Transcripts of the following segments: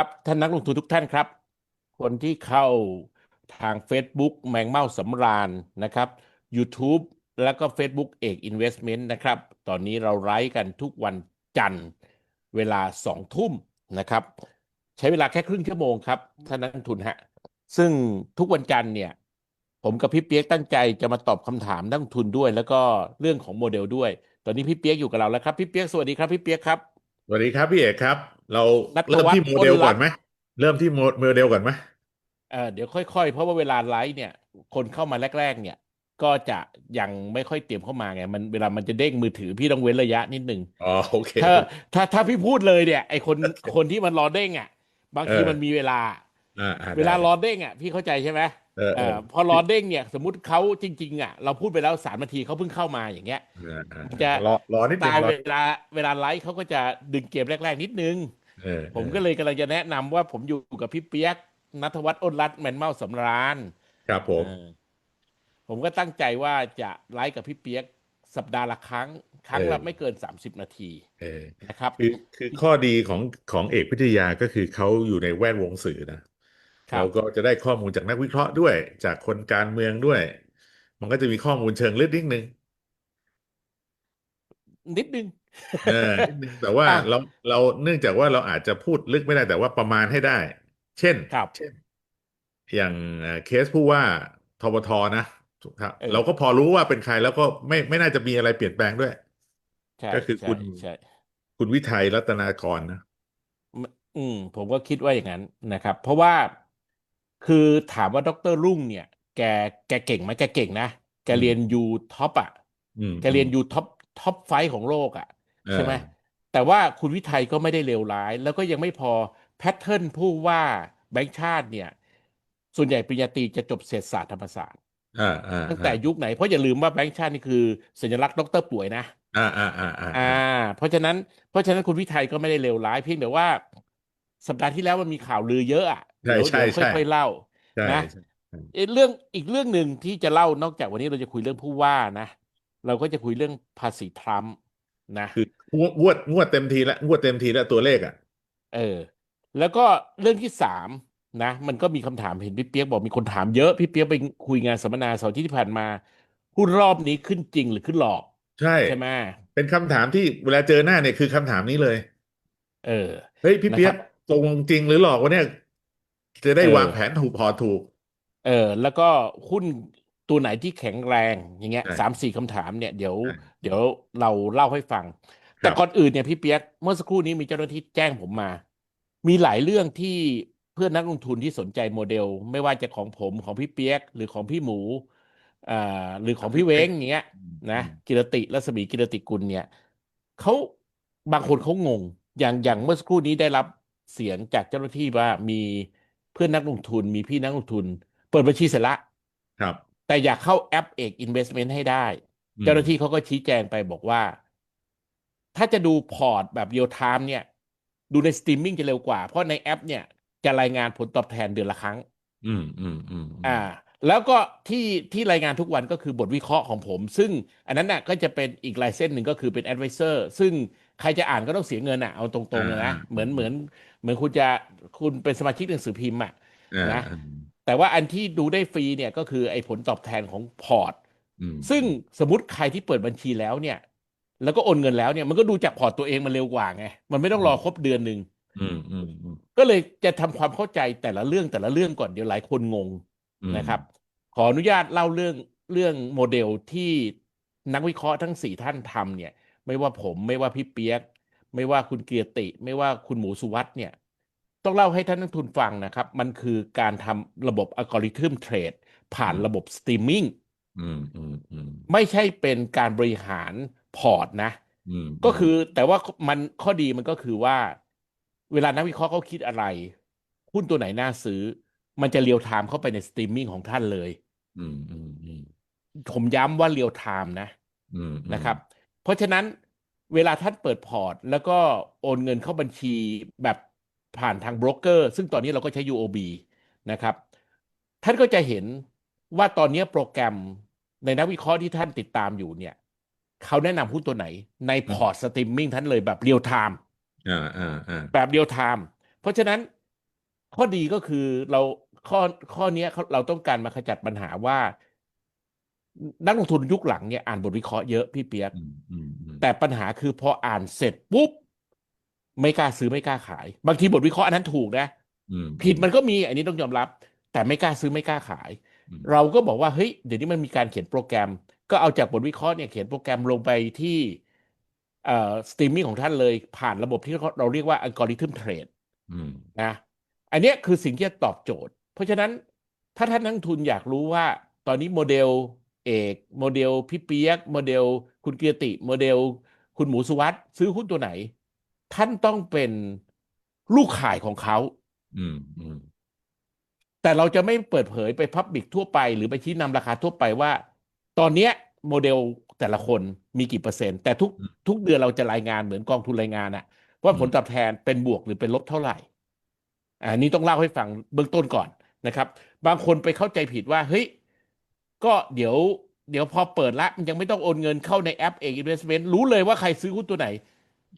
ครับท่านนักลงทุนทุกท่านครับ คนที่เข้าทาง Facebook แมงเม่าสำราญนะครับ YouTube แล้วก็ Facebook เอก Investment นะครับ ตอนนี้เราไลฟ์กันทุกวันจันทร์เวลาสองทุ่มนะครับ ใช้เวลาแค่ครึ่งชั่วโมงครับท่านนักลงทุนฮะซึ่งทุกวันจันทร์เนี่ย ผมกับพี่เปียกตั้งใจจะมาตอบคำถามนักลงทุนด้วย แล้วก็เรื่องของโมเดลด้วย ตอนนี้พี่เปียกอยู่กับเราแล้วครับพี่เปียกสวัสดีครับพี่เปียกครับ วัสดีครับพี่เอกครับ เรานัทเริ่มวัฒน์ที่โมเดลอ้นรักก่อนไหมเริ่มที่โมโมเดลก่อนไหมเออเดี๋ยวค่อยๆ เพราะว่าเวลาไลฟ์เนี่ย คนเข้ามาแรก ๆ เนี่ย ก็จะยังไม่ค่อยเตรียมเข้ามาไงมันเวลามันจะเด้งมือถือพี่ต้องเว้นระยะนิดนึงอ๋อโอเคถ้าถ้าถ้าพี่พูดเลยเนี่ยไอคนคนที่มันรอเด้งอะ บางทีเออมันมีเวลาอ่าอ่าเวลาได้รอเด้งอะพี่เข้าใจใช่ไหม เออเอเอออพอรอเด้งเนี่ย สมมติเขาจริง ๆ อะ เราพูดไปแล้วสามนาทีเขาเพิ่งเข้ามาอย่างเงี้ยอ่าอ่าจะรอรอนิดนึตางยรอเวลาเวลาไลฟ์เขาก็จะดึงเกมแรก ๆ นิดนึงเออผมก็เลยกำลังจะแนะนำว่าผมอยู่กับพี่เปียกนัทวัฒน์อ้นรัตน์แมนเมาสำราญครับผมเออผมก็ตั้งใจว่าจะไลฟ์กับพี่เปียกสัปดาห์ละครั้ง ครั้งละไม่เกิน30นาทีเออนะครับคือคือข้อดีของของเอกวิทยาก็คือเขาอยู่ในแวดวงสื่อนะ เราก็จะได้ข้อมูลจากนักวิเคราะห์ด้วย จากคนการเมืองด้วย มันก็จะมีข้อมูลเชิงลึกนิดนึงนิดนึงเออนิดนึงแต่ว่าอะเราเราเนื่องจากว่าเราอาจจะพูดลึกไม่ได้แต่ว่าประมาณให้ได้ เช่นครับเช่น อย่างเอ่อเคสผู้ว่าทบทนะครับเออเราก็พอรู้ว่าเป็นใครแล้วก็ไม่ไม่น่าจะมีอะไรเปลี่ยนแปลงด้วยใช่ก็คือใช่คุณใช่คุณวิทัยรัตนากรนะ อืม ผมก็คิดว่าอย่างนั้นนะครับ เพราะว่า คือถามว่าดรรุ่งเนี่ย แกแกเก่งไหมแกเก่งนะ แกเรียนยูท็อปอะอืมแกเรียนยูท็อปท็อปไฟของโลกอะเออใช่ไหมแต่ว่าคุณวิทัยก็ไม่ได้เลวร้าย แล้วก็ยังไม่พอแพทเทิร์นผู้ว่าแบงค์ชาติเนี่ย ส่วนใหญ่ปริญญาตรีจะจบเศรษฐศาสตร์ธรรมศาสตร์อ่าอ่าตั้งแต่ยุคไหน เพราะอย่าลืมว่าแบงค์ชาตินี่คือสัญลักษณ์ดรป่วยนะอ่าอ่าอ่าอ่าอ่าเพราะฉะนั้นเพราะฉะนั้นคุณวิทัยก็ไม่ได้เลวร้ายเพียงแต่ว่า สัปดาห์ที่แล้วมันมีข่าวลือเยอะอะใช่เดี๋ยวใช่เดี๋ยวใช่ค่อยๆเล่าใช่นะใช่เอ่อเรื่องอีกเรื่องหนึ่งที่จะเล่านอกจากวันนี้เราจะคุยเรื่องผู้ว่านะ เราก็จะคุยเรื่องภาษีทรัมป์นะคืองวดงวดงวดเต็มทีแล้วงวดเต็มทีแล้วตัวเลขอะ เออ แล้วก็เรื่องที่สามนะมันก็มีคำถามเห็นพี่เปียกบอกมีคนถามเยอะพี่เปียกไปคุยงานสัมมนาเสาร์อาที่ที่ผ่านมาหุ้นรอบนี้ขึ้นจริงหรือขึ้นหลอก ใช่ใช่ไหมเป็นคำถามที่เวลาเจอหน้าเนี่ยคือคำถามนี้เลย เออเฮ้ยพี่เปียกนะครับ ตรงจริงหรือหลอกวะเนี่ย จะได้เออ วางแผนถูกพอถูก เออแล้วก็หุ้นตัวไหนที่แข็งแรงอย่างเงี้ยใช่สามสี่คำถามเนี่ยเดี๋ยว ใช่เดี๋ยวเราเล่าให้ฟังครับแต่ก่อนอื่นเนี่ยพี่เปียกเมื่อสักครู่นี้มีเจ้าหน้าที่แจ้งผมมา มีหลายเรื่องที่เพื่อนนักลงทุนที่สนใจโมเดล ไม่ว่าจะของผมของพี่เปียก หรือของพี่หมูอ่าหรือของพี่เว้งอย่างเงี้ย นะกิรติรัศมีกิรติกุลเนี่ยเขาบางคนเขางงอย่างอย่างเมื่อสักครู่นี้ได้รับ เสียงจากเจ้าหน้าที่ว่ามีเพื่อนนักลงทุนมีพี่นักลงทุน เปิดบัญชีเสร็จละครับ แต่อยากเข้าแอปเอก Investment ให้ได้อืมเจ้าหน้าที่เขาก็ชี้แจงไปบอกว่า ถ้าจะดูพอร์ตแบบเรียลไทม์เนี่ย ดูในสตรีมมิ่งจะเร็วกว่า เพราะในแอป เนี่ยจะรายงานผลตอบแทนเดือนละครั้ง อืมอืมอืมอ่า แล้วก็ที่ที่รายงานทุกวันก็คือบทวิเคราะห์ของผม ซึ่งอันนั้นน่ะก็จะเป็นอีกลายเส้นหนึ่งก็คือเป็น advisor ซึ่ง ใครจะอ่านก็ต้องเสียเงินอะเอาตรงๆเลยนะเหมือนเหมือนเหมือนคุณจะคุณเป็นสมาชิกหนังสือพิมพ์อะอ่านะอ่าแต่ว่าอันที่ดูได้ฟรีเนี่ยก็คือไอ้ผลตอบแทนของพอร์ตอืมซึ่งสมมติใครที่เปิดบัญชีแล้วเนี่ย แล้วก็โอนเงินแล้วเนี่ยมันก็ดูจากพอร์ตตัวเองมันเร็วกว่าไงมันไม่ต้องรอครบเดือนหนึ่งอืมอืมอืมก็เลยจะทำความเข้าใจแต่ละเรื่องแต่ละเรื่องก่อนเดี๋ยวหลายคนงงอืมนะครับ ขออนุญาตเล่าเรื่องเรื่องโมเดลที่นักวิเคราะห์ทั้งสี่ท่านทำเนี่ย ไม่ว่าผมไม่ว่าพี่เปียก ไม่ว่าคุณเกียรติ ไม่ว่าคุณหมูสุวัสด์เนี่ย ต้องเล่าให้ท่านนักทุนฟังนะครับ มันคือการทำระบบอัลกอริทึมเทรดผ่านระบบสตรีมมิ่งอืมอืมอืมไม่ใช่เป็นการบริหารพอร์ตนะอืมก็คือแต่ว่ามันข้อดีมันก็คือว่า เวลานักวิเคราะห์เขาคิดอะไรหุ้นตัวไหนน่าซื้อ มันจะเรียลไทม์เข้าไปในสตรีมมิ่งของท่านเลยอืมอืมอืมผมย้ำว่าเรียลไทม์นะอืมนะครับเพ ราะฉะนั้นเวลาท่านเปิดพอร์ต แล้วก็โอนเงินเข้าบัญชีแบบผ่านทางโบรกเกอร์ ซึ่งตอนนี้เราก็ใช้ UOB นะครับ ท่านก็จะเห็นว่าตอนนี้โปรแกรมในนักวิเคราะห์ที่ท่านติดตามอยู่เนี่ยเขาแนะนำหุ้นตัวไหน ในพอร์ตสตรีมมิ่งท่านเลยแบบเรียลไทม์อ่าอ่าอ่าแบบเรียลไทม์เพราะฉะนั้นข้อดีก็คือเราข้อข้อเนี้ยเขาเราต้องการมาขจัดปัญหาว่า นักลงทุนยุคหลังเนี่ยอ่านบทวิเคราะห์เยอะพี่เปียกอืมอืมอืมแต่ปัญหาคือพออ่านเสร็จปุ๊บ ไม่กล้าซื้อไม่กล้าขาย บางทีบทวิเคราะห์อันนั้นถูกนะอืมผิดมันก็มีอันนี้ต้องยอมรับ แต่ไม่กล้าซื้อไม่กล้าขายอืมเราก็บอกว่าเฮ้ยเดี๋ยวนี้มันมีการเขียนโปรแกรม ก็เอาจากบทวิเคราะห์เนี่ยเขียนโปรแกรมลงไปที่เอ่อสตรีมมิ่งของท่านเลยผ่านระบบที่เราเรียกว่าอัลกอริทึมเทรดอืมนะอันเนี้ยคือสิ่งที่จะตอบโจทย์ เพราะฉะนั้นถ้าท่านนักลงทุนอยากรู้ว่า ตอนนี้โมเดล เอก โมเดลพี่เปียก โมเดลคุณเกียรติ โมเดล คุณหมูสุวัสด์ซื้อหุ้นตัวไหน ท่านต้องเป็นลูกข่ายของเขาอืมอืมแต่เราจะไม่เปิดเผยไปพับบิกทั่วไป หรือไปชี้นำราคาทั่วไปว่า ตอนเนี้ยโมเดลแต่ละคนมีกี่เปอร์เซ็นต์ แต่ทุกทุกเดือนเราจะรายงานเหมือนกองทุนรายงานอะว่าผลตอบแทนเป็นบวกหรือเป็นลบเท่าไหร่อันนี้ต้องเล่าให้ฟังเบื้องต้นก่อนนะครับ บางคนไปเข้าใจผิดว่าเฮ้ย ก็เดี๋ยวเดี๋ยวพอเปิดละมันยังไม่ต้องโอนเงินเข้าในแอปเอก Investment รู้เลยว่าใครซื้อหุ้นตัวไหน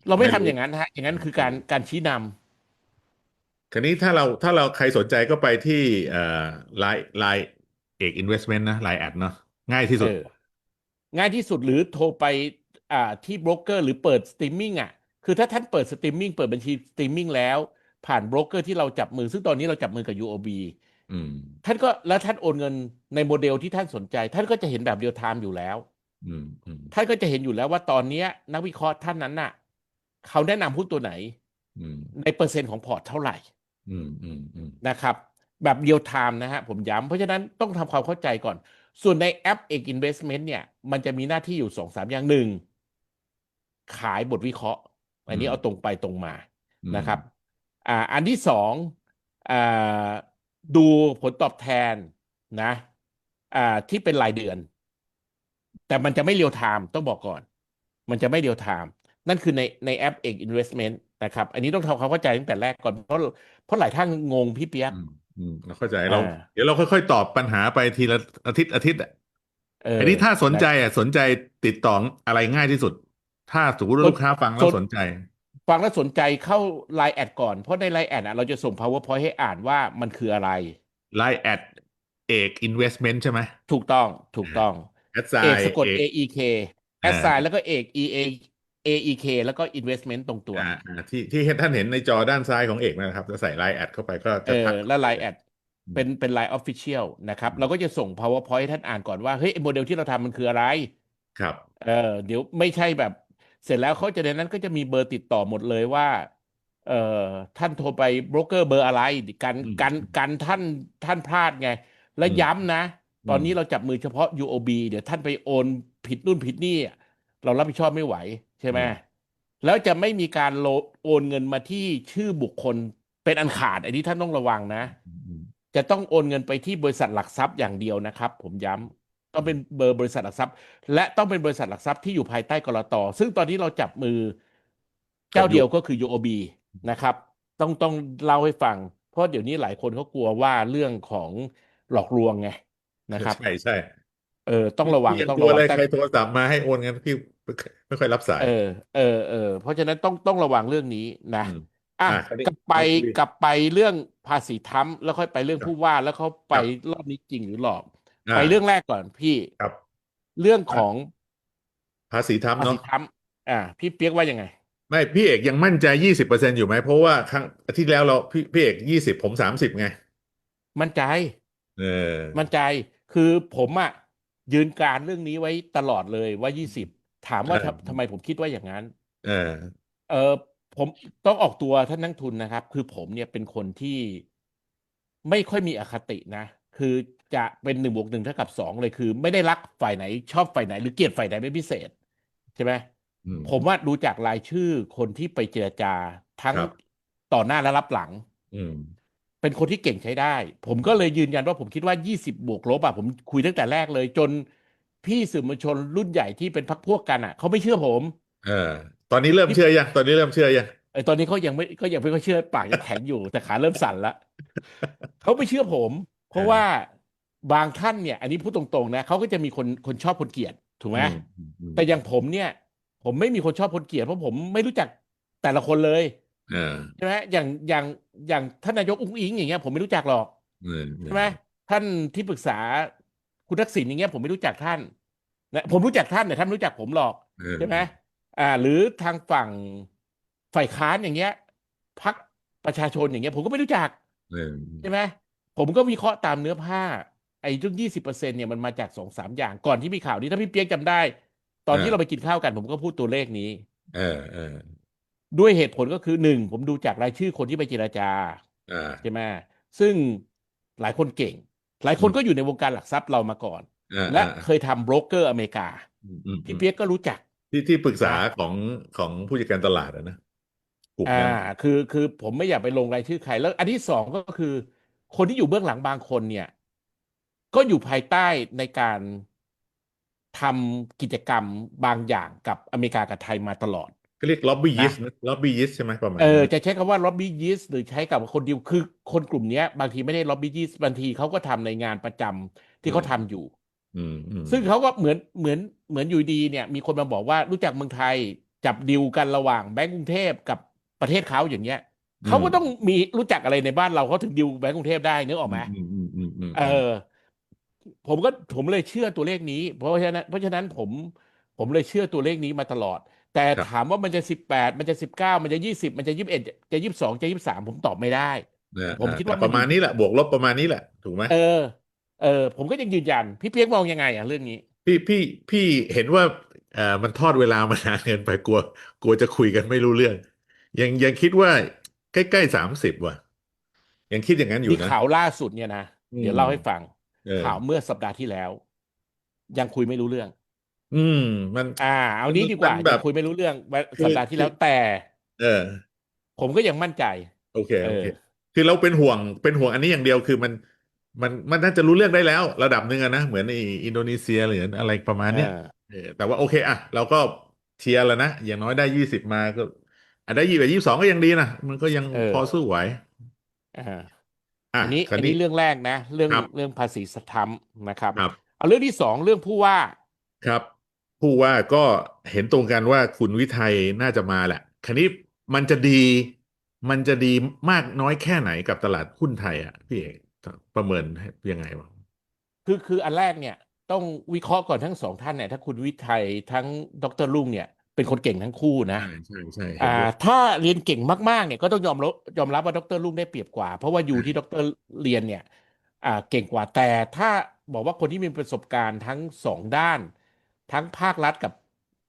เราไม่ทำอย่างนั้นฮะ อย่างนั้นคือการการชี้นำคราวนี้ถ้าเราถ้าเราใครสนใจก็ไปที่เอ่อไลน์ไลน์เอกอินเวสเมนต์นะไลน์แอดเนาะง่ายที่สุดเออง่ายที่สุดหรือโทรไปอ่าที่โบรกเกอร์หรือเปิดสตรีมมิ่งอะคือถ้าท่านเปิดสตรีมมิ่งเปิดบัญชีสตรีมมิ่งแล้ว ผ่านโบรกเกอร์ที่เราจับมือซึ่งตอนนี้เราจับมือกับ UOB อืม ท่านก็แล้วท่านโอนเงินในโมเดลที่ท่านสนใจ ท่านก็จะเห็นแบบเรียลไทม์อยู่แล้วอืมอืมท่านก็จะเห็นอยู่แล้วว่าตอนเนี้ยนักวิเคราะห์ท่านนั้นน่ะ เขาแนะนำหุ้นตัวไหนอืมในเปอร์เซ็นต์ของพอร์ตเท่าไหร่อืมอืมอืมนะครับ แบบเรียลไทม์นะฮะผมย้ำเพราะฉะนั้นต้องทำความเข้าใจก่อน ส่วนในแอปเอก Investment เนี่ย มันจะมีหน้าที่อยู่สองสามอย่างหนึ่งขายบทวิเคราะห์ อันนี้เอาตรงไปตรงมาอืมนะครับ อ่า อันที่สองอ่า ดูผลตอบแทนนะอ่าที่เป็นรายเดือน แต่มันจะไม่เรียลไทม์ต้องบอกก่อน มันจะไม่เรียลไทม์นั่นคือในในแอปเอก Investment นะครับ อันนี้ต้องทำความเข้าใจตั้งแต่แรกก่อนเพราะเพราะหลายท่านงงพี่เปียกอืมอืมเราเข้าใจเราอ่าเดี๋ยวเราค่อยๆ ตอบปัญหาไปทีละอาทิตย์อาทิตย์อะเอออันนี้ถ้าสนใจนะอะสนใจติดต่ออะไรง่ายที่สุด ถ้าสมมติว่าสนลูกค้าฟังแล้สวนสนใจ ฟังแล้วสนใจเข้า Line แอดก่อน เพราะใน Line แอดอะเราจะส่ง powerpoint ให้อ่านว่ามันคืออะไร Line แอดเอกอินเวสเมนต์ใช่ไหมถูกต้องถูกต้องแอดไซเอกน์สะกดเอก A E K แอดไซน์แล้วก็เอก E A A E K แล้วก็ investment ตรงตัวอ่าอ่าที่ที่ท่านเห็นในจอด้านซ้ายของเอกนะครับ จะใส่ไลน์แอดเข้าไปก็เอจะอทักแล้ว Line แอดอืมเป็นเป็น Line Official นะครับ เราก็จะส่ง powerpoint ให้ท่านอ่านก่อนว่า เฮ้ยไอ้โมเดลที่เราทำมันคืออะไร ครับ เออเดี๋ยวไม่ใช่แบบ เสร็จแล้วเขาจะในนั้นก็จะมีเบอร์ติดต่อหมดเลยว่า เอ่อท่านโทรไปโบรกเกอร์เบอร์อะไรกันอืมกันกันท่านท่านพลาดไง และอืมย้ำนะ ตอนอืมนี้เราจับมือเฉพาะ UOB เดี๋ยวท่านไปโอนผิดนู่นผิดนี่อะเรารับผิดชอบไม่ไหวใช่ไหมแล้วจะไม่มีการโลโอนเงินมาที่ชื่อบุคคลเป็นอันขาด อันนี้ท่านต้องระวังนะอืมอืมจะต้องโอนเงินไปที่บริษัทหลักทรัพย์อย่างเดียวนะครับ ผมย้ำ ต้องเป็นเบอร์บริษัทหลักทรัพย์ และต้องเป็นบริษัทหลักทรัพย์ที่อยู่ภายใต้กรตซึ่งตอนนี้เราจับมือเจ้าเดียวก็คือ UOB นะครับ ต้องต้องเล่าให้ฟัง เพราะเดี๋ยวนี้หลายคนเขากลัวว่าเรื่องของหลอกลวงไงนะครับ ใช่ใช่เออต้องระวังพี่ยัต้องกลัระววังเลยแต่ใครโทรศัพท์มาให้โอนเงินพี่ไม่ค่อยรับสายเออเออเออเพราะฉะนั้นต้องต้องระวังเรื่องนี้นะอืมอะอะคราวนี้กลับไปเราคุยกลับไปเรื่องภาษีทั้มแล้วค่อยไปเรื่องครับผู้ว่าแล้วเขาไปครับรอบนี้จริงหรือหลอกอ่า ไปเรื่องแรกก่อนพี่ครับ เรื่องของภาษีทำภาษีเนาะทั้มอ่า พี่เปียกว่ายังไง ไม่พี่เอกยังมั่นใจยี่สิบเปอร์เซ็นอยู่ไหมเพราะว่าครั้งอาทิตย์แล้วเราพี่พี่เอกยี่สิบผมสามสิบไง มั่นใจ เออ มั่นใจคือผมอะยืนการเรื่องนี้ไว้ตลอดเลยว่ายี่สิบถามว่าทำทำไมผมคิดว่าอย่างนั้น เออ เออผมต้องออกตัวท่านนักทุนนะครับ คือผมเนี่ยเป็นคนที่ไม่ค่อยมีอคตินะ คือ จะเป็นหนึ่งบวกหนึ่งเท่ากับสองเลยคือ ไม่ได้รักฝ่ายไหน ชอบฝ่ายไหน หรือเกลียดฝ่ายไหนเป็นพิเศษ ใช่ไหมอืมผมว่าดูจากรายชื่อคนที่ไปเจรจาทั้งครับต่อหน้าและรับหลัง อืมเป็นคนที่เก่งใช้ได้ ผมก็เลยยืนยันว่าผมคิดว่า 20 บวกลบอะผมคุยตั้งแต่แรกเลย จนพี่สื่อมวลชนรุ่นใหญ่ที่เป็นพักพวกกันอะเขาไม่เชื่อผมเออตอนนี้เริ่มเชื่อยังตอนนี้เริ่มเชื่อยังไอ้ตอนนี้เขายังไม่ก็ยังไม่ค่อยเชื่อปากยังแข็งอยู่แต่ขาเริ่มสั่นละเขาไม่เชื่อผม เพราะว่า บางท่านเนี่ย อันนี้พูดตรงๆนะเขาก็จะมีคนคนชอบคนเกลียดถูกไหมอืมอืมแต่อย่างผมเนี่ย ผมไม่มีคนชอบคนเกลียดเพราะผมไม่รู้จักแต่ละคนเลยเออใช่ไหมอย่างอย่างอย่างท่านนายกอุ้งอิงอย่างเงี้ย ผมไม่รู้จักหรอกเออใช่ไหมท่านที่ปรึกษาคุณทักษิณอย่างเงี้ยผมไม่รู้จักท่านนะผมรู้จักท่านแต่ท่านไม่รู้จักผมหรอกเออใช่ไหมอ่า หรือทางฝั่งฝ่ายค้านอย่างเงี้ยพักประชาชนอย่างเงี้ย ผมก็ไม่รู้จักเออใช่ไหมผมก็วิเคราะห์ตามเนื้อผ้า ไอ้เรื่องยี่สิบเปอร์เซ็นเนี่ยมันมาจากสองสามอย่างก่อนที่มีข่าวนี้ถ้าพี่เปียกจำได้ ตอนที่เราไปกินข้าวกันผมก็พูดตัวเลขนี้ เออเออด้วยเหตุผลก็คือหนึ่งผมดูจากรายชื่อคนที่ไปเจราจาอ่าใช่ไหมซึ่งหลายคนเก่ง หลายคนก็อยู่ในวงการหลักทรัพย์เรามาก่อนอ่าและอ่าเคยทำโบรกเกอร์อเมริกาอืมอืมพี่เปียกก็รู้จัก ที่ที่ปรึกษาของของผู้จัดการตลาดอะนะกลุ่มอ่านั้นคือคือผมไม่อยากไปลงรายชื่อใครแล้ว อันที่สองก็คือ คนที่อยู่เบื้องหลังบางคนเนี่ย ก็อยู่ภายใต้ในการทำกิจกรรมบางอย่างกับอเมริกากับไทยมาตลอดก็เรียกล็อบบี้ยิสต์นะล็อบบี้ยิสต์ใช่ไหมประมาณเออนั้นจะใช้คำว่า lobby yist หรือใช้กับคนเดียวคือคนกลุ่มเนี้ย บางทีไม่ได้ lobby yist บางทีเขาก็ทำในงานประจำที่เขาทำอยู่อืมอืมซึ่งเขาก็เหมือนเหมือนเหมือนอยู่ดีเนี่ย มีคนมาบอกว่ารู้จักเมืองไทยจับดิวกันระหว่างแบงก์กรุงเทพกับประเทศเขาอย่างเงี้ยเขาก็ต้องมีรู้จักอะไรในบ้านเราเขาถึงดิวแบงก์กรุงเทพได้นึกออกไหมอืมอืมอืมอืมเออ ผมก็ผมเลยเชื่อตัวเลขนี้ เพราะฉะนั้นเพราะฉะนั้นผมผมเลยเชื่อตัวเลขนี้มาตลอด แต่ถามว่ามันจะสิบแปดมันจะสิบเก้ามันจะยี่สิบมันจะยี่สิบเอ็ดจะยี่สิบสองจะยี่สิบสามผมตอบไม่ได้นะผมคิดว่าแต่ประมาณนี้แหละบวกลบประมาณนี้แหละถูกไหมเออเออผมก็ยังยืนยัน พี่เปียกมองยังไงอะเรื่องนี้ พี่พี่พี่เห็นว่าเอ่อมันทอดเวลามานานเกินไปกลัว กลัวจะคุยกันไม่รู้เรื่อง ยังยังคิดว่าใกล้ๆสามสิบว่ะยังคิดอย่างนั้นอยู่มีนะข่าวล่าสุดเนี่ยนะอืมเดี๋ยวเล่าให้ฟังเออ ข่าวเมื่อสัปดาห์ที่แล้ว ยังคุยไม่รู้เรื่อง อืม มัน อ่า เอานี้ดีกว่ามันแบยับงคุยไม่รู้เรื่องคือสัปดาห์ที่แล้วแต่ เออ ผมก็ยังมั่นใจ โอเคเอโออเค คือเราเป็นห่วงเป็นห่วงอันนี้อย่างเดียวคือมันมันมันน่าจะรู้เรื่องได้แล้ว ระดับหนึ่งอะนะเหมือนในอินโดนีเซียหรืออะไรประมาณเนี้ยอ่าเออแต่ว่าโอเคอะเราก็เชียร์แล้วนะ อย่างน้อยได้ยี่สิบมาก็อะได้ยี่สิบยี่สิบสองก็ยังดีนะ มันก็ยังเออพอสู้ไหว อ่าอะอันนี้คราอัวนนี้เรื่องแรกนะ เรื่องครับเรื่องภาษีสะท้ำนะครับครับเอาเรื่องที่สองเรื่องผู้ว่าครับผู้ว่าก็เห็นตรงกันว่าคุณวิทัยน่าจะมาแหละคราวนี้มันจะดีมันจะดีมากน้อยแค่ไหนกับตลาดหุ้นไทยอะพี่เอกประเมินให้ยังไงวะคือคืออันแรกเนี่ย ต้องวิเคราะห์ก่อนทั้งสองท่านเนี่ยถ้าคุณวิทัยทั้งดรลุงเนี่ย เป็นคนเก่งทั้งคู่นะใช่ใช่ใช่เห็นอ่าด้วยถ้าเรียนเก่งมากๆเนี่ยก็ต้องยอมรับยอมรับว่าดรลุงได้เปรียบกว่า เพราะว่าอยู่ที่ดรเรียนเนี่ย อ่าเก่งกว่าแต่ถ้าบอกว่าคนที่มีประสบการณ์ทั้งสองด้าน ทั้งภาครัฐกับ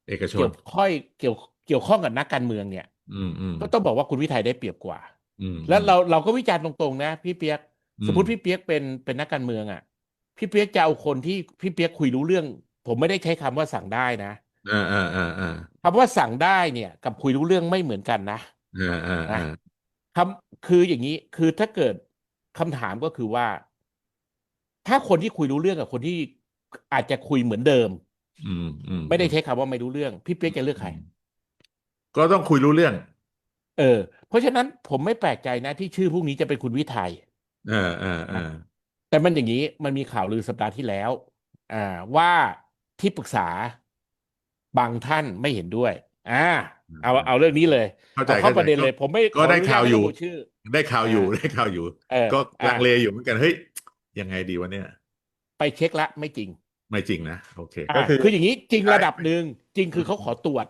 เอกชเกี่นยวข้อยเกี่ยวเกี่ยวข้องกับนักการเมืองเนี่ย อืมอืมก็ต้องบอกว่าคุณวิทัยได้เปรียบกว่า อืมแล้วเราเราก็วิจารณ์ตรงๆนะพี่เปียกอืมสมมติพี่เปียกเป็นเป็นนักการเมืองอะ พี่เปียกจะเอาคนที่พี่เปียกคุยรู้เรื่อง ผมไม่ได้ใช้คำว่าสั่งได้นะ อ่าอ่าอ่าอ่าคำว่าสั่งได้เนี่ย กับคุยรู้เรื่องไม่เหมือนกันนะอ่าอ่าอ่าคำคืออย่างนี้คือถ้าเกิดคำถามก็คือว่า ถ้าคนที่คุยรู้เรื่องกับคนที่อาจจะคุยเหมือนเดิม อืมอืมไม่ได้ใช้คำว่าไม่รู้เรื่อง พี่เปียกจะเลือกใคร ก็ต้องคุยรู้เรื่อง เออ เพราะฉะนั้นผมไม่แปลกใจนะที่ชื่อพวกนี้จะเป็นคุณวิทัยอ่าอ่าอ่าแต่มันอย่างนี้มันมีข่าวลือสัปดาห์ที่แล้ว อ่าว่าที่ปรึกษา บางท่านไม่เห็นด้วย อ่า เอาเอาเรื่องนี้เลยเข้าใจเอาเข้าเข้าใจประเด็นเลย ผมไม่ก็ได้ขออนุญตข่าวอยู่ไม่ระบุชื่อ ได้ข่าวอยู่อ่าได้ข่าวอยู่เออก็อ่าลังเลอยู่เหมือนกันเฮ้ยยังไงดีวะเนี่ย ไปเช็คละไม่จริง ไม่จริงนะโอเคอ่าก็คือคืออย่างนี้จริงใช่ระดับหนึ่งจริงคือเขาขอตรวจ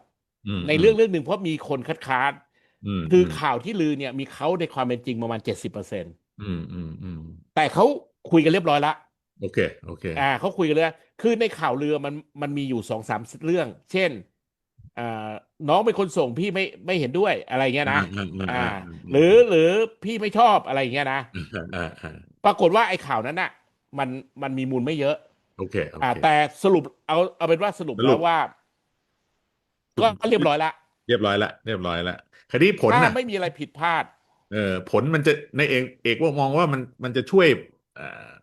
อืมในเรื่องเรื่องหนึ่งเพราะมีคนคัดค้านอืมคือข่าวที่ลือเนี่ยมีเขาในความเป็นจริงประมาณเจ็ดสิบเปอร์เซ็นอืมอืมอืมแต่เขาคุยกันเรียบร้อยละ โอเคโอเคอ่าเขาคุยกันเลยคือในข่าวเรือมันมันมีอยู่สองสามเรื่อง เช่นอ่าน้องเป็นคนส่งพี่ไม่ไม่เห็นด้วยอะไรเงี้ยนะอ่า หรือหรือพี่ไม่ชอบอะไรเงี้ยนะอ่าอ่าอ่าปรากฏว่าไอ้ข่าวนั้นน่ะ มันมันมีมูลไม่เยอะโอเคโออ่าเคแต่สรุปเอาเอาเป็นว่าสรุปสรุปแล้วว่าก็ก็เรียบร้อยละเรียบร้อยละเรียบร้อยละคดีผลถ้าน่ะไม่มีอะไรผิดพลาด เออผลมันจะในเอกเอกว่ามองว่ามันมันจะช่วยเอ่อสถา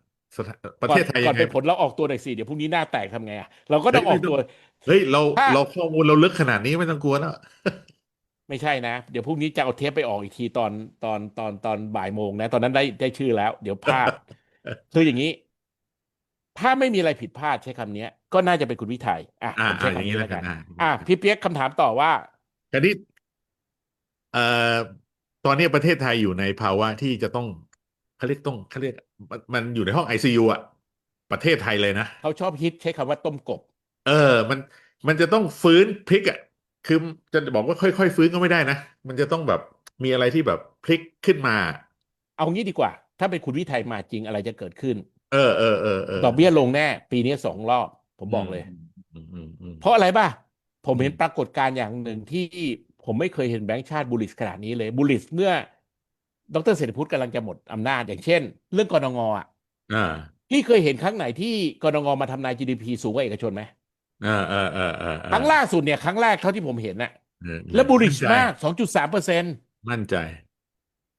ประก่อนเทศไทยก่ยัอนงไงเป็นผลเราออกตัวหน่อยสิเดี๋ยวพรุ่งนี้หน้าแตกทำไงอะเราก็ต้องออกตัวเฮ้ยเราถ้าเราข้อมูลเราลึกขนาดนี้ไม่ต้องกลัวแล้วไม่ใช่นะ เดี๋ยวพรุ่งนี้จะเอาเทปไปออกอีกทีตอนตอนตอนตอนบ่ายโมงนะ ตอนนั้นได้ได้ชื่อแล้ว เดี๋ยวพลาดคืออย่างนี้ ถ้าไม่มีอะไรผิดพลาดใช้คำเนี้ย ก็น่าจะเป็นคุณวิทัยอะอ่าผมใช้อ่าอย่างคำนี้นี้แล้แล้ววกักันนอ่าอะพี่เปียกคำถามต่อว่าคราวนี้เอ่อตอนนี้ประเทศไทยอยู่ในภาวะที่จะต้อง เขาเรียกต้องเขาเรียกมันมันอยู่ในห้องไอซียูอะประเทศไทยเลยนะเขาชอบฮิตใช้คำว่าต้มกบ เออ มันมันจะต้องฟื้นพลิกอะคือจะบอกว่าค่อยๆฟื้นก็ไม่ได้นะ มันจะต้องแบบมีอะไรที่แบบพลิกขึ้นมา เอางี้ดีกว่า ถ้าเป็นคุณวิทัยมาจริงอะไรจะเกิดขึ้น เออเออเออเออดอกเบี้ยลงแน่ ปีนี้สองรอบ ผมบอกเลยอืมอืมอืมเพราะอะไรป่ะ ผมเห็นอืมปรากฏการณ์อย่างหนึ่งที่ผมไม่เคยเห็นแบงก์ชาติบูลลิสขนาดนี้เลยบูลลิสเมื่อ ดรเศรษฐพุทธกำลังจะหมดอำนาจอย่างเช่น เรื่องกรงอะอ่าพี่เคยเห็นครั้งไหนที่กรงมาทำนาย GDP สูงกว่าเอกชนไหมอ่าอ่าอ่าอ่าครั้งล่าสุดเนี่ยครั้งแรกเท่าที่ผมเห็นน่ะเออและบูลลิชมั่นใจมาก2.3เปอร์เซ็นต์มั่นใจ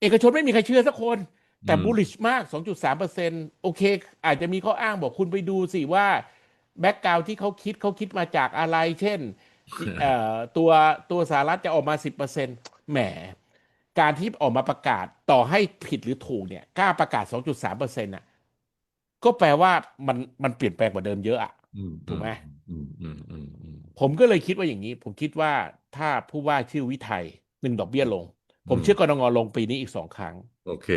เอกชนไม่มีใครเชื่อสักคน แต่อืมบูลลิชมาก 2.3เปอร์เซ็นต์โอเค อาจจะมีข้ออ้างบอกคุณไปดูสิว่า แบ็กกราวที่เขาคิดเขาคิดมาจากอะไร เช่นเอ่อตัวตัวสหรัฐจะออกมา 10เปอร์เซ็นต์แหม การที่ออกมาประกาศต่อให้ผิดหรือถูกเนี่ยกล้าประกาศ 2.3เปอร์เซ็นต์น่ะก็แปลว่ามันมันเปลี่ยนแปลงกว่าเดิมเยอะอะอืมถูกไหมอืมอืมอืมอืมผมก็เลยคิดว่าอย่างนี้ ผมคิดว่าถ้าผู้ว่าชื่อวิทัยหนึ่งดอกเบี้ยลง ผมอืมเชื่อกรงลงปีนี้อีกสองครั้ง โอเค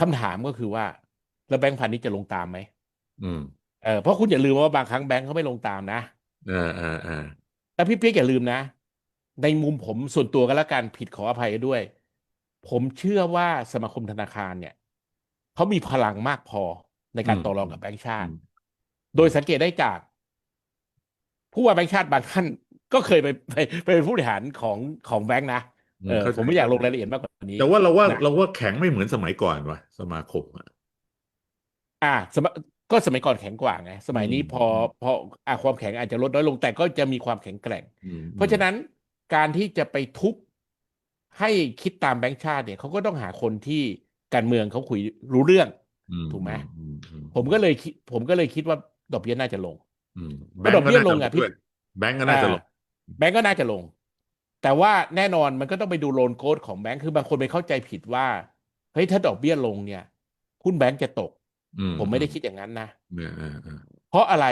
คำถามก็คือว่า แล้วแบงก์พาณิชย์จะลงตามไหมอืมเออเพราะคุณอย่าลืมว่าบางครั้งแบงก์เขาไม่ลงตามนะอ่าอ่าอ่าแล้วพี่เปียกอย่าลืมนะ ในมุมผมส่วนตัวกันละกันผิดขออภัยด้วย ผมเชื่อว่าสมาคมธนาคารเนี่ยเขามีพลังมากพอในการต่อรองกับแบงก์ชาติ โดยสังเกตได้จาก ผู้ว่าแบงก์ชาติบางท่านก็เคยไปไปไปเป็นผู้บริหารของของแบงก์นะเออเข้าใจผมไม่อยากลงรายละเอียดมากกว่านี้ แต่ว่าเราว่านะเราว่าแข็งไม่เหมือนสมัยก่อนว่ะสมาคมอะอ่าสมัยก็สมัยก่อนแข็งกว่าไงสมัยนี้อืมพอพออ่าความแข็งอาจจะลดน้อยลงแต่ก็จะมีความแข็งแกร่งอืมเพราะฉะนั้น การที่จะไปทุบให้คิดตามแบงก์ชาติเนี่ยเขาก็ต้องหาคนที่การเมืองเขาคุยรู้เรื่องอืถูกไหมอือืผมก็เลยคิดผมก็เลยคิดว่าดอกเบี้ยน่าจะลงอืมก็ดอกเบี้ยลงอะพี่ด้วยแบงก์ก็น่าจะลงอ่าแบงก์ก็น่าจะลง แต่ว่าแน่นอนมันก็ต้องไปดูโลนโค้ดของแบงก์คือบางคนไปเข้าใจผิดว่าเฮ้ยถ้าดอกเบี้ยลงเนี่ยหุ้นแบงก์จะตกอืผมไม่ได้คิดอย่างนั้นนะเนี่ยอ่าอ่าเพราะอะไร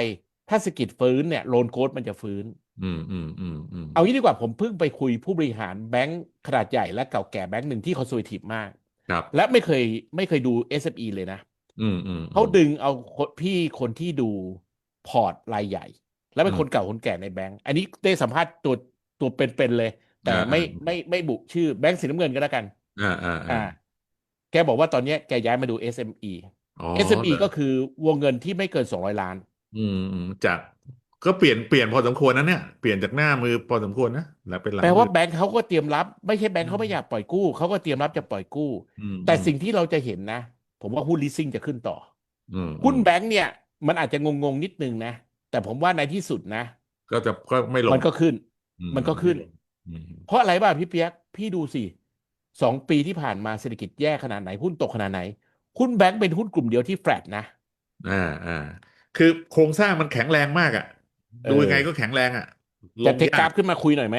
ถ้าสกิดฟื้นเนี่ยโลนโค้ดมันจะฟื้น อืมอืมอืมอืมเอางี้ดีกว่าผมเพิ่งไปคุยผู้บริหารแบงก์ขนาดใหญ่และเก่าแก่แบงก์หนึ่งที่คอนโซลทีฟมาก ครับ และไม่เคยไม่เคยดู SME เลยนะ อืมอืมเขาดึงเอาคนพี่คนที่ดูพอร์ตรายใหญ่ และเป็นคนเก่าคนแก่ในแบงก์อันนี้ได้สัมภาษณ์ตัวตัวเป็นๆเลย แต่ไม่ไม่ไม่บุชื่อแบงก์สีน้ำเงินก็แล้วกัน อ่าอ่าอ่าแกบอกว่าตอนเนี้ยแกย้ายมาดู SME อ๋อ SME ก็คือวงเงินที่ไม่เกิน200ล้าน อืมอืมจาก ก็เปลี่ยนเปลี่ยนพอสมควรนะเนี่ยเปลี่ยนจากหน้ามือพอสมควรนะแล้วเป็นหลังแปลว่ามือแบงก์เขาก็เตรียมรับ ไม่ใช่แบงก์เขาไม่อยากปล่อยกู้เขาก็เตรียมรับจะปล่อยกู้อืมแต่สิ่งที่เราจะเห็นนะ ผมว่าหุ้น leasing จะขึ้นต่ออืมหุ้นแบงก์เนี่ย มันอาจจะงงๆนิดนึงนะ แต่ผมว่าในที่สุดนะ ก็จะก็ไม่ลงมันก็ขึ้นอืมันก็ขึ้นอืมเพราะอะไรบ้างพี่เปียกพี่ดูสิสองปีที่ผ่านมาเศรษฐกิจแย่ขนาดไหนหุ้นตกขนาดไหนหุ้นแบงก์เป็นหุ้นกลุ่มเดียวที่แฟลตนะอ่าอ่าคือโครงสร้างมันแข็งแรงมากอะเออ ดูยังไงก็แข็งแรงอะลจะงเทคกราฟขึ้นมาคุยหน่อยไหม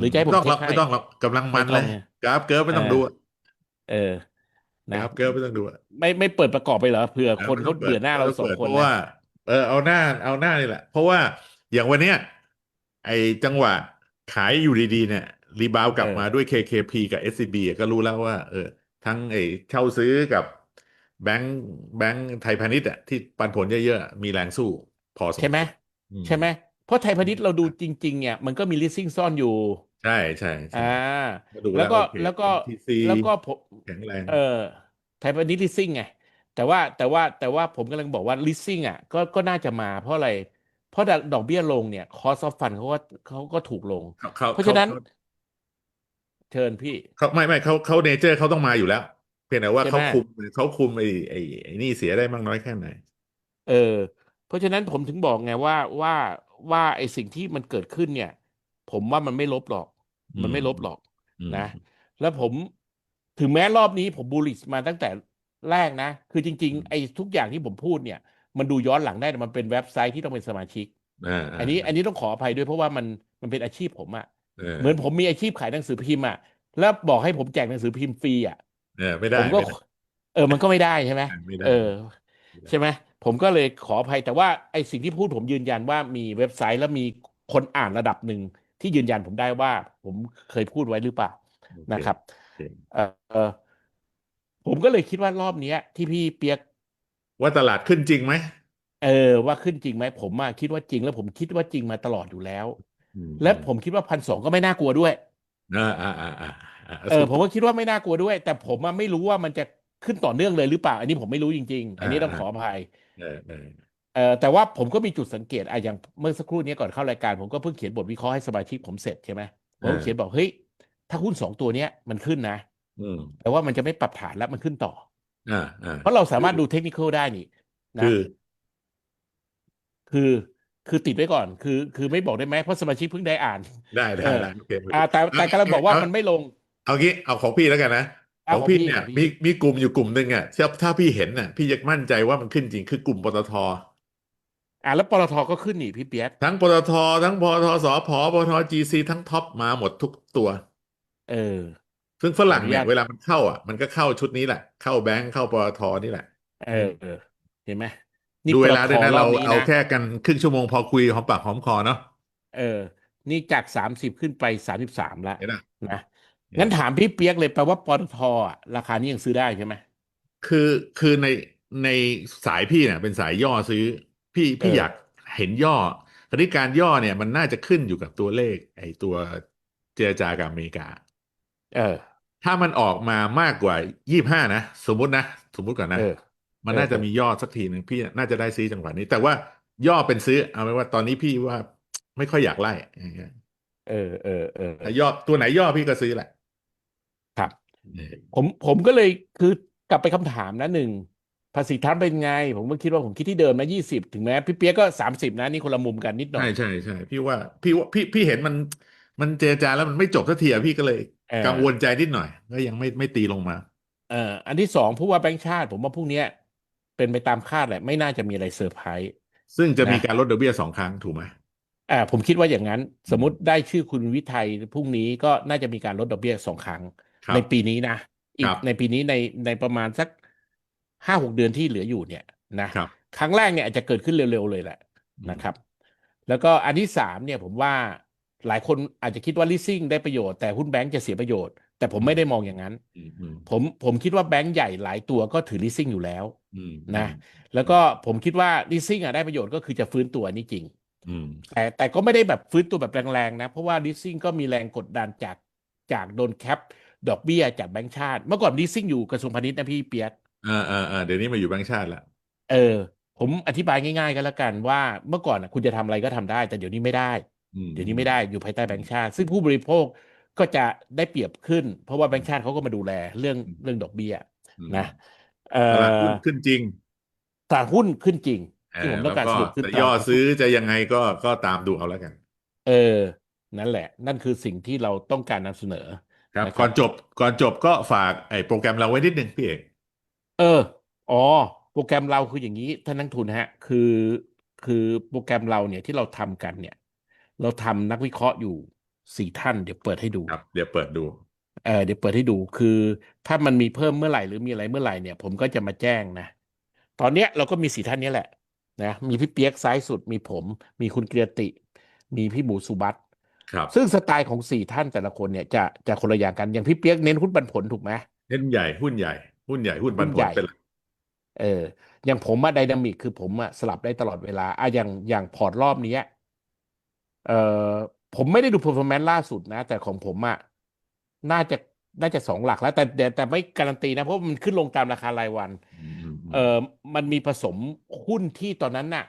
หรือจะให้ผมไต้องหรอกเทคให้ไม่ต้องหรอกกำลังมันไม่เลต้อยงกราฟเกิร์ฟไม่ต้องดูอะเออกนะราฟเกิร์ฟไม่ต้องดูอะไม่ไม่เปิดประกอบไปเหรอเผื่อคนไม่เขาต้ปิดเบื่อหน้าเราสองไม่ต้คนปิดเพราะว่านะเออเอาหน้าเอาหน้านี่แหละ เพราะว่าอย่างวันเนี้ยไอจังหวะขายอยู่ดีๆเนี่ย รีบาวกลับมาด้วย KKP กับ SCB อะก็รู้แล้วว่า เออ ทั้งไอเช่าซื้อกับแบงก์แบงก์ไทยพาณิชย์อะที่ปันผลเยอะๆอะมีแรงสู้พอสมใช่ไหมอืม ใช่ไหมเพราะไทยพาณิชย์เราดูจริง ๆ เนี่ย มันก็มี leasing ซ่อนอยู่ ใช่ใช่ใช่อ่าดูแล้วก็โอเคแล้วก็ MTC แล้วก็ผมแข็งแรงเออไทยพาณิชย์ leasing ไงแต่ว่าแต่ว่าแต่ว่าผมกำลังบอกว่า leasing อะก็ก็น่าจะมาเพราะอะไร เพราะดอกเบี้ยลงเนี่ย cost of fund เขาก็เขาก็ถูกลงเขาเขาเพราะฉะนั้นเขาเชิญพี่เขาไม่ไม่เขาเขาเนเจอร์เขาต้องมาอยู่แล้ว เพียงแต่ว่าใช่ไหมเขาคุมเขาคุมไอ้ไอ้ไอ้นี่เสียได้มากน้อยแค่ไหน เออ เพราะฉะนั้นผมถึงบอกไงว่าว่าว่าไอ้สิ่งที่มันเกิดขึ้นเนี่ย ผมว่ามันไม่ลบหรอก มันไม่ลบหรอกอืมนะ แล้วผมถึงแม้รอบนี้ผมบูลลิชมาตั้งแต่แรกนะ คือจริง ๆ ไอ้ทุกอย่างที่ผมพูดเนี่ย มันดูย้อนหลังได้แต่มันเป็นเว็บไซต์ที่ต้องเป็นสมาชิกอ่าอันนี้อันนี้ต้องขออภัยด้วยเพราะว่ามันมันเป็นอาชีพผมอะเออเหมือนผมมีอาชีพขายหนังสือพิมพ์อะแล้วบอกให้ผมแจกหนังสือพิมพ์ฟรีอะเออไม่ได้ผมก็ไม่ได้เออ มันก็ไม่ได้ใช่ไหมไม่ได้เออ ใช่ไหม ผมก็เลยขออภัยแต่ว่าไอ้สิ่งที่พูดผมยืนยันว่ามีเว็บไซต์แล้วมีคนอ่านระดับหนึ่งที่ยืนยันผมได้ว่า ผมเคยพูดไว้หรือเปล่าโอเคนะครับโอเคเออเออผมก็เลยคิดว่ารอบเนี้ย ที่พี่เปียก ว่าตลาดขึ้นจริงไหมเออ ว่าขึ้นจริงไหมผมอะคิดว่าจริง แล้วผมคิดว่าจริงมาตลอดอยู่แล้วอืมและผมคิดว่าพันสองก็ไม่น่ากลัวด้วยอ่าอ่าอ่าอ่าอ่าเออผมก็คิดว่าไม่น่ากลัวด้วย แต่ผมอะไม่รู้ว่ามันจะขึ้นต่อเนื่องเลยหรือเปล่า อันนี้ผมไม่รู้จริง ๆ อันนี้ต้องขออภัย เออเออเออแต่ว่าผมก็มีจุดสังเกตอะอย่างเมื่อสักครู่นี้ก่อนเข้ารายการผมก็เพิ่งเขียนบทวิเคราะห์ให้สมาชิกผมเสร็จใช่ไหมผมก็เขียนบอกเฮ้ยถ้าหุ้นสองตัวเนี้ยมันขึ้นนะอืมแต่ว่ามันจะไม่ปรับฐานแล้วมันขึ้นต่ออ่าอ่าเพราะเราสามารถดูเทคนิคได้นี่นะคือ คือคือติดไว้ก่อน คือคือไม่บอกได้ไหมเพราะสมาชิกเพิ่งได้อ่าน ได้ได้เออได้โอเคอ่าแต่แต่กำลังบอกว่าเมันไม่ลง เอางี้เอาของพี่แล้วกันนะเอา ของของพี่พี่เนี่ยของพี่มีมีกลุ่มอยู่กลุ่มหนึ่งอะถ้าถ้าพี่เห็นน่ะ พี่จะมั่นใจว่ามันขึ้นจริงคือกลุ่มปตทอ่าแล้วปตทก็ขึ้นนี่พี่เปียกทั้งปตททั้งปตทสพปตทจีซีทั้งท็อปมาหมดทุกตัว เออ ซึ่งฝรั่งเนี่ยขออนุญาตเวลามันเข้าอะ มันก็เข้าชุดนี้แหละ เข้าแบงก์เข้าปตทนี่แหละ เออเออเห็นไหมนี่ดูเวลาปตทด้วยนะรเราอบนี้เอานะแค่กันครึ่งชั่วโมงพอคุยหอมปากหอมคอเนาะเออ นี่จากสามสิบขึ้นไปสามสิบสามแล้วเห็นไหมนะ งั้นถามพี่เปียกเลยแปลว่าปตทอะราคานี้ยังซื้อได้ใช่ไหมคือคือในในสายพี่เนี่ยเป็นสายย่อซื้อ พี่พี่เอออยากเห็นย่อคราวนี้การย่อเนี่ยมันน่าจะขึ้นอยู่กับตัวเลข ไอ้ตัวเจรจากับอเมริกา เออ ถ้ามันออกมามากกว่ายี่ห้านะ สมมุตินะ สมมุติก่อนนะเออมันเออน่าจะมีย่อสักทีหนึ่งพี่น่าจะได้ซื้อจังหวะนี้ แต่ว่าย่อเป็นซื้อ เอาไว้ว่าตอนนี้พี่ว่าไม่ค่อยอยากไล่อย่างเงี้ยเออเออเออถ้าย่อตัวไหนย่อพี่ก็ซื้อแหละครับเออ ผมผมก็เลยคือกลับไปคำถามนะหนึ่งภาษีทัศน์เป็นไง ผมก็คิดว่าผมคิดที่เดิมนะยี่สิบถึงแม้พี่เปียกก็สามสิบนะนี่คนละมุมกันนิดหน่อใช่ยใช่ใช่พี่ว่าพี่ว่าพี่พี่เห็นมันมันเจรจาแล้วมันไม่จบสักทีอะพี่ก็เลยเออกังวลใจนิดหน่อยก็ยังไม่ไม่ตีลงมา เอ่ออันที่สองผู้ว่าแบงค์ชาติ ผมว่าพรุ่งเนี้ย เป็นไปตามคาดแหละ ไม่น่าจะมีอะไรเซอร์ไพรส์ซึ่งจะมีนะการลดดอกเบี้ยสองครั้งถูกไหมอ่าผมคิดว่าอย่างนั้น สมมติได้ชื่อคุณวิทัยพรุ่งนี้ก็น่าจะมีการลดดอกเบี้ยสองครั้งครับ ในปีนี้นะอีคกรับในปีนี้ในในประมาณสักห้าหกเดือนที่เหลืออยู่เนี่ยนะครับครั้งแรกเนี่ยอาจจะเกิดขึ้นเร็วๆเลยแหละอืมนะครับ แล้วก็อันที่สามเนี่ยผมว่าหลายคนอาจจะคิดว่า leasing ได้ประโยชน์แต่หุ้นแบงก์จะเสียประโยชน์ แต่ผมไม่ได้มองอย่างนั้นอืมอืมผมผมคิดว่าแบงก์ใหญ่หลายตัวก็ถือ leasing อยู่แล้วอืมนะแล้วก็ผมคิดว่า leasing อะได้ประโยชน์ก็คือจะฟื้นตัวนี่จริงอืมแต่แต่ก็ไม่ได้แบบฟื้นตัวแบบแรงๆนะ เพราะว่า leasing ก็มีแรงกดดันจากจากโดนแคป ดอกเบี้ยจากแบงก์ชาติ เมื่อก่อน leasing อยู่กระทรวงพาณิชย์นะพี่เปียกอ่าอ่าอ่าเดี๋ยวนี้มาอยู่แบงก์ชาติละเออ ผมอธิบายง่ายๆกันแล้วกันว่าเมื่อก่อนน่ะคุณจะทำอะไรก็ทำได้ แต่เดี๋ยวนี้ไม่ได้อืมเดี๋ยวนี้ไม่ได้อยู่ภายใต้แบงก์ชาติ ซึ่งผู้บริโภคก็จะได้เปรียบขึ้น เพราะว่าแบงก์ชาติเขาก็มาดูแลเรื่องเรื่องดอกเบี้ยอืมนะเอ่ตลาดหุ้อนขึ้นจริงตลาดหุ้นขึ้นจริงเอที่อผมต้แล้อวงการก็สรุปขึ้นจะตลาดย่อหุ้นซื้อจะยังไงก็ก็ตามดูเอาแล้วกัน เออ นั่นแหละ นั่นคือสิ่งที่เราต้องการนำเสนอ ครับนะครับก่อนจบก่อนจบก็ฝากไอ้โปรแกรมเราไว้นิดนึงพี่เอกเออ อ๋อ โปรแกรมเราคืออย่างนี้ท่านนักทุนฮะ คือคือโปรแกรมเราเนี่ยที่เราทำกันเนี่ย เราทำนักวิเคราะห์อยู่สี่ท่าน เดี๋ยวเปิดให้ดูครับ เดี๋ยวเปิดดูเออเดี๋ยวเปิดให้ดูคือ ถ้ามันมีเพิ่มเมื่อไหร่หรือมีอะไรเมื่อไหร่เนี่ย ผมก็จะมาแจ้งนะ ตอนเนี้ยเราก็มีสี่ท่านนี้แหละนะมีพี่เปียกซ้ายสุดมีผม มีคุณเกียรติ มีพี่หมูสุบัต ครับซึ่งสไตล์ของสี่ท่านแต่ละคนเนี่ยจะจะคนละอย่างกันอย่างพี่เปียกเน้นหุ้นปันผลถูกไหมเล่นใหญ่หุ้นใหญ่หุ้นใหญ่หุ้นปันผหุ้นใหลญ่เป็นหลักเออ อย่างผมอะไดนามิกคือผมอะสลับได้ตลอดเวลาอะอย่างอย่างพอร์ตรอบเนี้ยเออผมไม่ได้ดู performance ล่าสุดนะ แต่ของผมอะน่าจะน่าจะสองหลักแล้ว แต่แต่แต่ไม่การันตีนะ เพราะมันขึ้นลงตามราคารายวันอืมอืมอืมเออมันมีผสมหุ้นที่ตอนนั้นน่ะ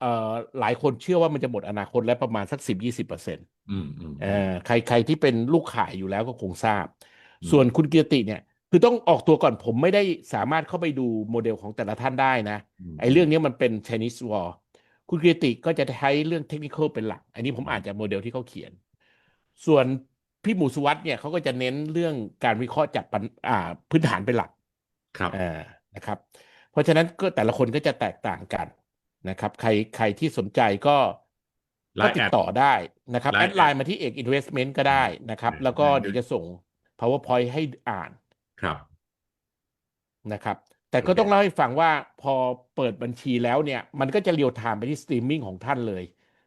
เอ่อหลายคนเชื่อว่ามันจะหมดอนาคตแล้วประมาณสักสิบยี่สิบเปอร์เซ็นต์อืมอืมเออใครใครที่เป็นลูกขายอยู่แล้วก็คงทราบอืมส่วนคุณเกียรติเนี่ย คือต้องออกตัวก่อนผมไม่ได้สามารถเข้าไปดูโมเดลของแต่ละท่านได้นะมไอ้เรื่องนี้มันเป็น Chinese Wall คุณเกียรติก็จะใช้เรื่องเทคนิคเป็นหลัก อันนี้ผมอ่านจากโมเดลที่เขาเขียน ส่วนพี่หมูสุวัสด์เนี่ยเขาก็จะเน้นเรื่องการวิเคราะห์จากปัญอ่าพื้นฐานเป็นหลักครับอ่านะครับ เพราะฉะนั้นก็แต่ละคนก็จะแตกต่างกัน นะครับ ใครใครที่สนใจก็ไลก็น์ติแอดดต่อได้นะครับไลน์แอดไลน์มาที่เอก Investment ก็ได้นะครับอืมแล้วก็ได้เดี๋ยวจะส่ง powerpoint ให้อ่านครับนะครับ แต่ก็โอเคต้องเล่าให้ฟังว่าพอเปิดบัญชีแล้วเนี่ย มันก็จะเรียลไทม์ไปที่สตรีมมิ่งของท่านเลย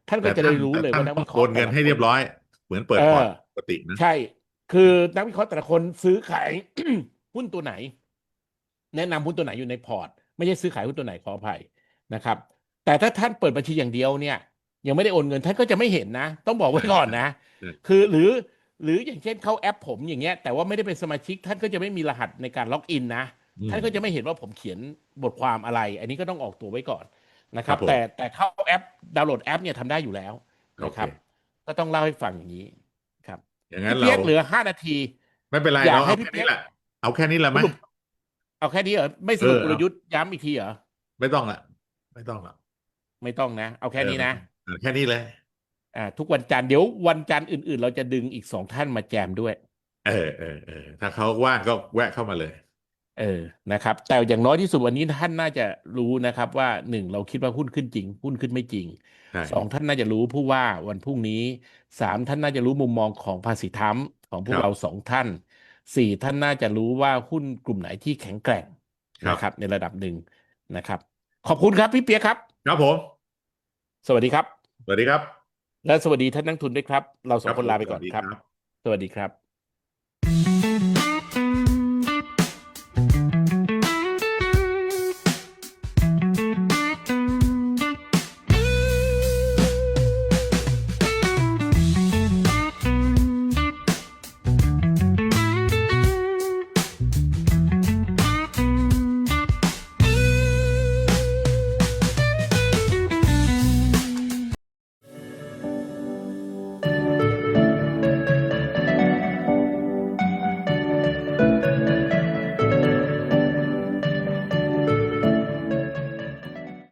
ท่านก็แต่จะท่าได้นรู้แต่เลยท่านว่านักต้อวิงเคโอราะห์นแต่เงินละให้คเรียนบร้อย เหมือนเปิดเอพอร์ตอปกตินะใช่ คือนักวิเคราะห์แต่ละคนซื้อขายหุ้นตัวไหน แนะนำหุ้นตัวไหนอยู่ในพอร์ต ไม่ใช่ซื้อขายหุ้นตัวไหนขออภัยนะครับ แต่ถ้าท่านเปิดบัญชีอย่างเดียวเนี่ย ยังไม่ได้โอนเงินท่านก็จะไม่เห็นนะ ต้องบอกไว้ก่อนนะอืมคือหรือหรืออย่างเช่นเข้าแอปผมอย่างเงี้ย แต่ว่าไม่ได้เป็นสมาชิกท่านก็จะไม่มีรหัสในการล็อกอินนะอืมท่านก็จะไม่เห็นว่าผมเขียนบทความอะไร อันนี้ก็ต้องออกตัวไว้ก่อนนะครับครับผมแต่แต่เข้าแอปดาวน์โหลดแอปเนี่ยทำได้อยู่แล้วโอนะเคครับ ก็ต้องเล่าให้ฟังอย่างนี้ครับ อย่างนั้นพี่เราเปียกเหลือห้านาที ไม่เป็นไรอยากเราให้เอาพี่แค่เปี๊นี้ยกแหละเอาแค่นี้แหละไหมสรุปเอาแค่นี้เหรอไม่สรุปเออกลยุทธ์ย้ำอีกทีเหรอไม่ต้องละไม่ต้องละ ไม่ต้องนะ เอาแค่นี้นะเออแค่นี้เลย อ่า ทุกวันจันทร์เดี๋ยววันจันทร์อื่น ๆ เราจะดึงอีกสองท่านมาแจมด้วย เออเออเออถ้าเขาว่างก็แวะเข้ามาเลย เออนะครับ แต่อย่างน้อยที่สุดวันนี้ท่านน่าจะรู้นะครับ ว่าหนึ่งเราคิดว่าหุ้นขึ้นจริง หุ้นขึ้นไม่จริงใช่สองท่านน่าจะรู้ผู้ว่าวันพรุ่งนี้สามท่านน่าจะรู้มุมมองของภาษีธรรมของพวคกรับเราสองท่านสี่ท่านน่าจะรู้ว่าหุ้นกลุ่มไหนที่แข็งแกร่งครับนะครับ ในระดับหนึ่งนะครับ ขอบคุณครับพี่เปียกครับ ครับผม สวัสดีครับ สวัสดีครับ และสวัสดีท่านนักทุนด้วยครับ เราสองคนลาไปก่อนสวัสดีครับ สวัสดีครับ